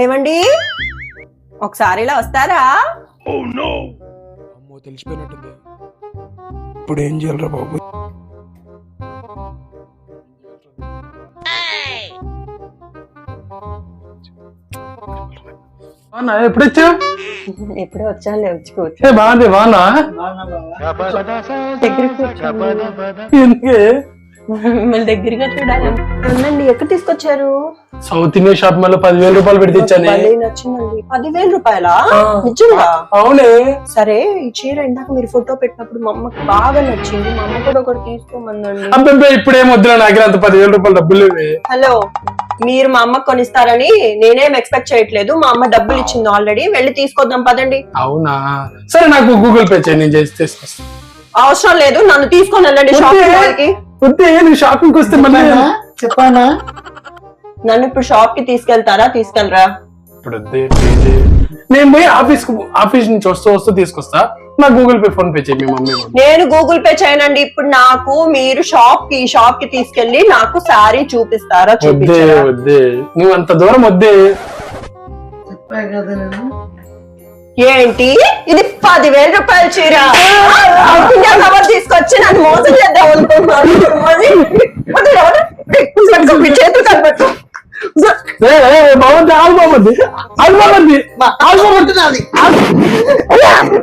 ఏమండి? ఒకసారి ఇలా వస్తారా? అమ్మో తెలిసిపోయినట్టుంది. ఇప్పుడు ఏం చేయాలరా బాబు? బాగున్నా ఎప్పుడు వచ్చావు? ఎప్పుడే వచ్చాను వచ్చి కూర్చో. ఏ బాగుంది బాగున్నా దగ్గరికి కూర్చోండి. ఎందుకే? మిమ్మల్ని దగ్గరగా చూడాలి. ఎక్కడ తీసుకొచ్చారు? సౌత్ ఇండియన్ షాప్ మళ్ళీ పదివేల రూపాయలు నచ్చిందండి. పదివేల రూపాయలా. నిజంగా? అవునే. సరే ఈ చీర ఇందాక మీరు ఫోటో పెట్టినప్పుడు మా అమ్మకి బాగా నచ్చింది. మా అమ్మ కూడా ఒకటి తీసుకోమందండి అబ్బే ఇప్పుడేం వద్దురా నాకు అంత పదివేల రూపాయలు డబ్బులు ఇవి హలో మీరు మా అమ్మకి కొనిస్తారని నేనేం ఎక్స్పెక్ట్ చేయట్లేదు. మా అమ్మ డబ్బులు ఇచ్చింది ఆల్రెడీ వెళ్ళి తీసుకొద్దాం పదండి. అవునా? సరే నాకు గూగుల్ పే చేయి నేను చేసి తీసుకొస్తా. అవసరం లేదు. నన్ను తీసుకొని వెళ్ళండి షాపింగ్ వద్దే షాపింగ్ వస్తే చెప్పానా? నన్ను ఇప్పుడు షాప్కి తీసుకెళ్తారా? తీసుకెళ్ళరా? ఇప్పుడు వద్దే. నేను పోయి ఆఫీస్ ఆఫీస్ నుంచి వస్తూ వస్తూ తీసుకొస్తా. నాకు గూగుల్ పే ఫోన్ పే చేయి మీ మమ్మీ. నేను గూగుల్ పే చేయనండి. ఇప్పుడు నాకు మీరు షాప్కి షాప్కి తీసుకెళ్ళి నాకు శారీ చూపిస్తారా? వద్దే చూపించారా? వద్దే. నువ్వు అంత దూరం వద్దే. చెప్పా కదా నేను. ఏంటి? ఇది పదివేల రూపాయల చీర. కవర్ తీసుకొచ్చి నన్ను మోసం చేద్దాం అనుకుంటున్నాను మరి మరి ఎవరు? కట్టుకో, మీ చేతులు కనబెట్టు ఏ, ఏ, బాగుంది ఆగు బాగుంది ఆగు బాగుంది ఆగు. ఆగు, ఆగు.